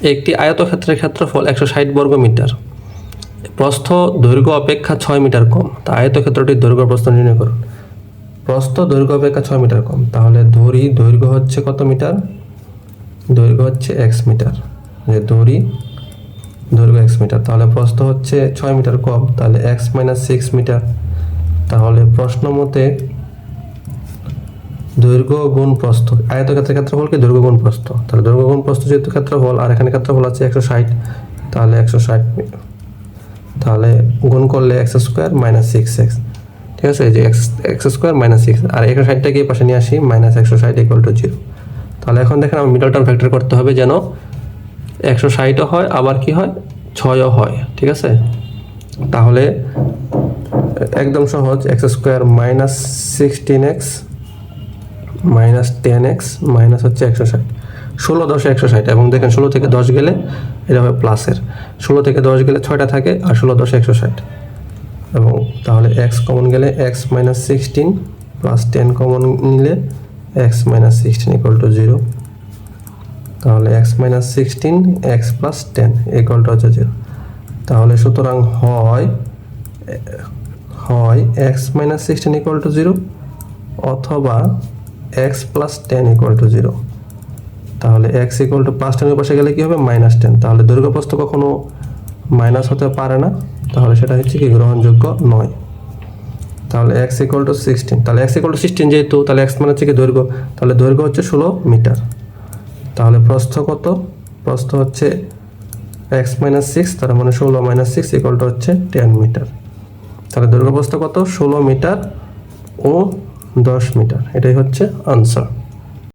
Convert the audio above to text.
একটি আয়তক্ষেত্রের ক্ষেত্রফল একশো ষাট বর্গ মিটার। প্রস্থ দৈর্ঘ্য অপেক্ষা ছয় মিটার কম। তা আয়তক্ষেত্রটির দৈর্ঘ্য প্রস্থ নির্ণয় করুন। প্রস্থ দৈর্ঘ্য অপেক্ষা ছয় মিটার কম। তাহলে ধরি দৈর্ঘ্য হচ্ছে কত মিটার? দৈর্ঘ্য হচ্ছে এক্স মিটার। যে দড়ি দৈর্ঘ্য এক্স মিটার। তাহলে প্রস্থ হচ্ছে ছয় মিটার কম। তাহলে এক্স মাইনাস সিক্স মিটার। তাহলে প্রশ্ন মতে দৈর্ঘ্য, গুণ, প্রস্থ। আয়তক্ষেত্রের ক্ষেত্রফল কি? দৈর্ঘ্য, গুণ, প্রস্থ। তাহলে দৈর্ঘ্য, গুণ, প্রস্থ যেহেতু ক্ষেত্রফল, আর এখানে ক্ষেত্রফল আছে একশো ষাট, তাহলে একশো ষাট তাহলে গুণ করলে x square minus six x. ঠিক আছে? এই যে x x square minus six, আর একশো ষাটটাকে পাশে নিয়ে আসি, মাইনাস একশো ষাট ইকুয়াল টু জিরো তাহলে এখন দেখেন আমার মিডল টার্ম ফ্যাক্টর করতে হবে যেন একশো ষাটও হয়, আবার কি হয়? ছয়ও হয়। ঠিক আছে? তাহলে একদম সহজ, x square minus sixteen x minus ten x minus হচ্ছে একশো ষাট। ষোলো দশে একশো ষাট এবং দেখেন ষোলো থেকে দশ গেলে এটা হবে প্লাসের। ষোলো থেকে দশ গেলে ছয়টা থাকে আর ষোলো দশে একশো ষাট। এবং তাহলে এক্স কমন গেলে x minus sixteen plus ten common নিলে x minus sixteen equal to zero তাহলে x minus sixteen x plus ten equal to হচ্ছে জিরো তাহলে সুতরাং হয় হয় x minus sixteen equal to zero অথবা x plus ten equal to zero তাহলে x equal to plus টেনের পাশে গেলে কী হবে? মাইনাস টেন তাহলে দৈর্ঘ্য প্রস্থ কখনো মাইনাস হতে পারে না। তাহলে সেটা হচ্ছে কি? গ্রহণযোগ্য নয়। তাহলে এক্স ইকুয়াল টু সিক্সটিন তাহলে এক্স ইকুয়াল টু সিক্সটিন যেহেতু, তাহলে এক্স মানে হচ্ছে কি? দৈর্ঘ্য। তাহলে দৈর্ঘ্য হচ্ছে ষোলো মিটার। তাহলে প্রস্থ কত? প্রস্থ হচ্ছে এক্স মাইনাস সিক্স তার মানে ষোলো মাইনাস সিক্স ইকুয়াল টু হচ্ছে টেন মিটার। তাহলে দৈর্ঘ্য প্রস্থ কত? ষোলো মিটার ও দশ মিটার। এটাই হচ্ছে আনসার